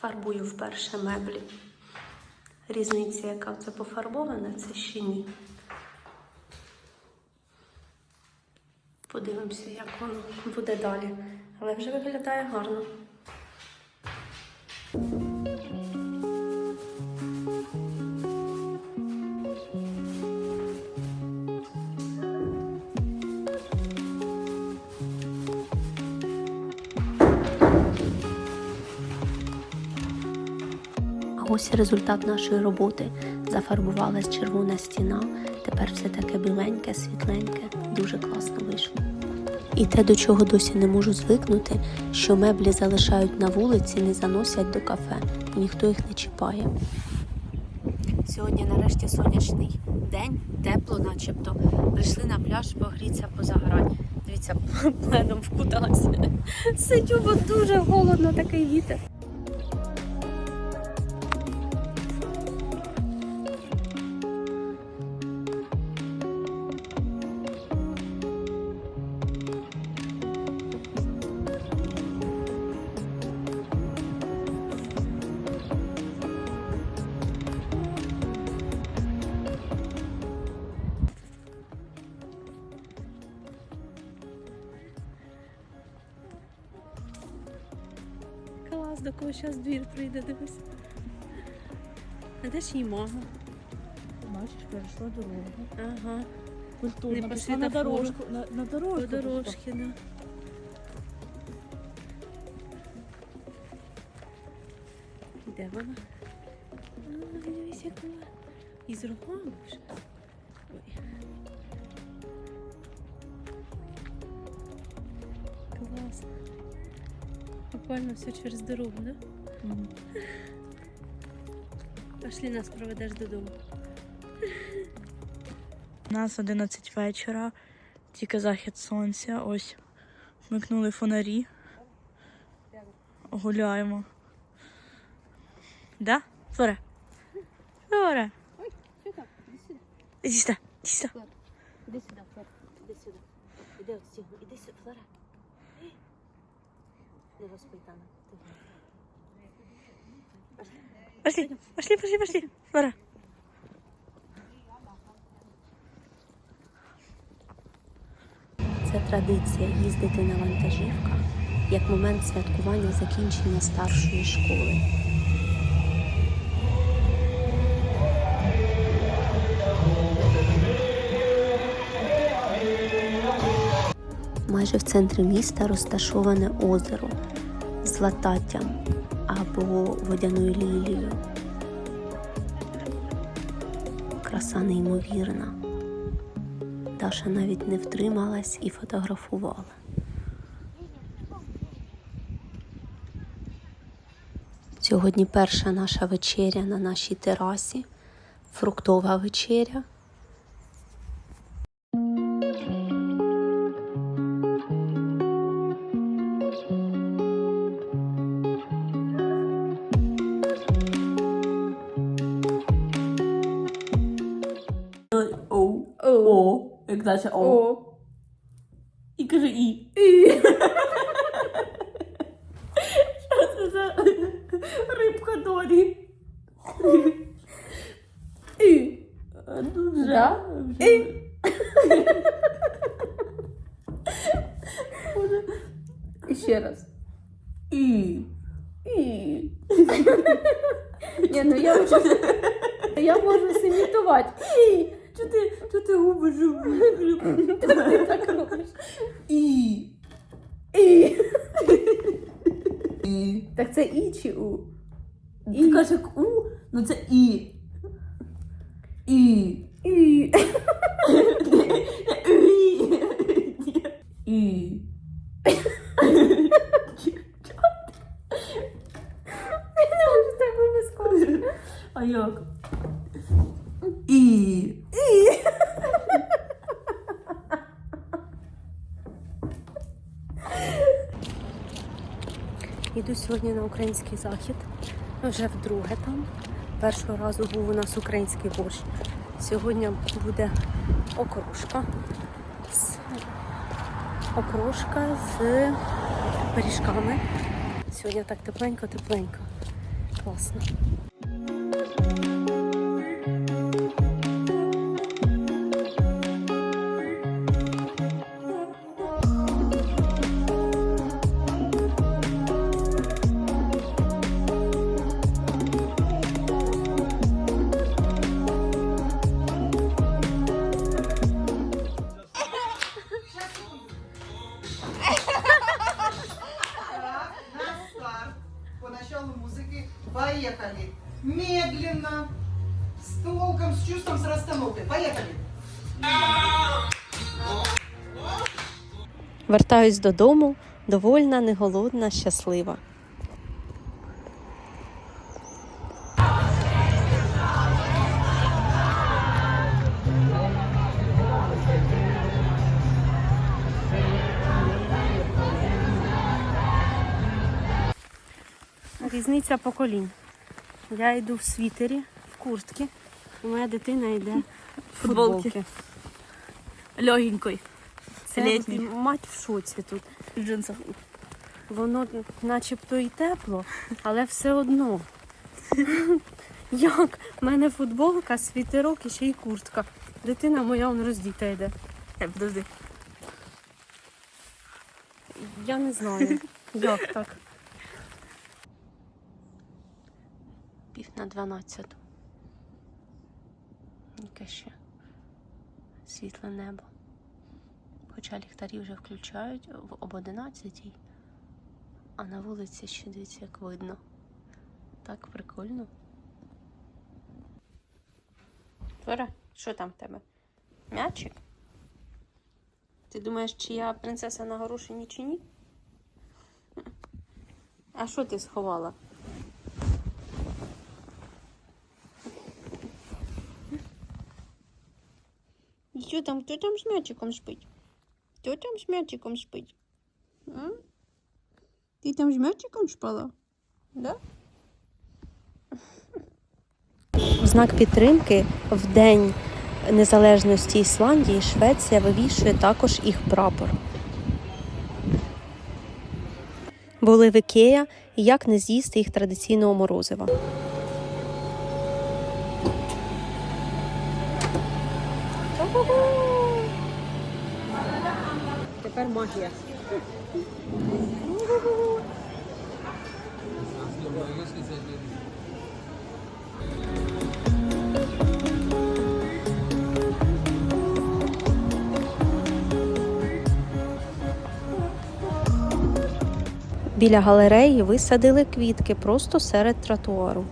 Фарбую вперше меблі. Різниця, яка це пофарбована, це ще ні. Подивимося, як воно буде далі. Але вже виглядає гарно. Ось результат нашої роботи. Зафарбувалась червона стіна. Тепер все таке біленьке, світленьке, дуже класно вийшло. І те, до чого досі не можу звикнути, що меблі залишають на вулиці, не заносять до кафе, ніхто їх не чіпає. Сьогодні нарешті сонячний день, тепло, начебто. Прийшли на пляж погрітися, позагорати. Дивіться, пленом вкуталася. Сидю, бо дуже холодно, такий вітер. До кого зараз двір прийде, дивись. А де ж її мама? Бачиш, перейшла дорогу. Ага, Культурно. Не пішла на світофору. дорожку. На, на дорожку. по дорожці, да. Де вона? А, дивись, як вона. І з руками вже. Буквально все через дорогу, да? Мгм. Пошли нас проведеш додому. У нас 11 вечора, тільки захід сонця. Ось вмикнули фонарі. Гуляємо. Да? Флора? Флора. Іди сюди, іди сюди. Іди сюди, Флора. Іди сюди. Іди сюди, Флора. Не розпитана. Пошли, пошли, пошли, пошли. Флора. Це традиція їздити на вантажівках як момент святкування закінчення старшої школи. Майже в центрі міста розташоване озеро з або водяною лілією. Краса неймовірна. Даша навіть не втрималась і фотографувала. Сьогодні перша наша вечеря на нашій терасі, фруктова вечеря. Як далі О. І каже І. І. Що це за рибка Дорі? І. Дуже. Да? І. І ще раз. І. І. Ні, ну я вже. Я можу симітувати. І. Чо ти, чо ти губи жуби? Ти так робиш. І. І. І. Так це і чи у? Ти кажеш як У, ну це. І. І. І. Не можу з тебе вискочити. А як? І. І. Іду сьогодні на український захід. Вже вдруге там. Першого разу був у нас український борщ. Сьогодні буде окрошка. Окрошка з пиріжками. Сьогодні так тепленько-тепленько. Класно. Поехали. Медленно. С толком, с чувством, с расстановкой. Поехали. Вертаюсь додому, довольна, не голодна, щаслива. Різниця поколінь. Я йду в світері, в куртці, моя дитина йде в Футболки. футболці. Це Літній. мать в шоці тут. В джинсах. Воно начебто і тепло, але все одно. Як? У мене футболка, світерок і ще й куртка. Дитина моя он роздіта йде. Е, подожди. Я не знаю, як так. На дванадцяту. Яке ще світле небо. Хоча ліхтарі вже включають об одинадцятій, а на вулиці ще дивіться, як видно. Так прикольно. Тора, що там в тебе? М'ячик? Ти думаєш, чи я принцеса на горошині чи ні? А що ти сховала? І там? Хто там з м'ячиком спить? Хто там з м'ячиком спить? А? Ти там з м'ячиком спала? Да? Знак підтримки в День Незалежності Ісландії Швеція вивішує також їх прапор. Були в Ікея, і як не з'їсти їх традиційного морозива. Тепер магія. Біля галереї висадили квітки просто серед тротуару.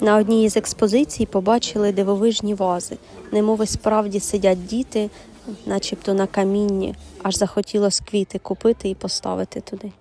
На одній із експозицій побачили дивовижні вази, немови справді сидять діти, начебто на камінні, аж захотілося квіти купити і поставити туди.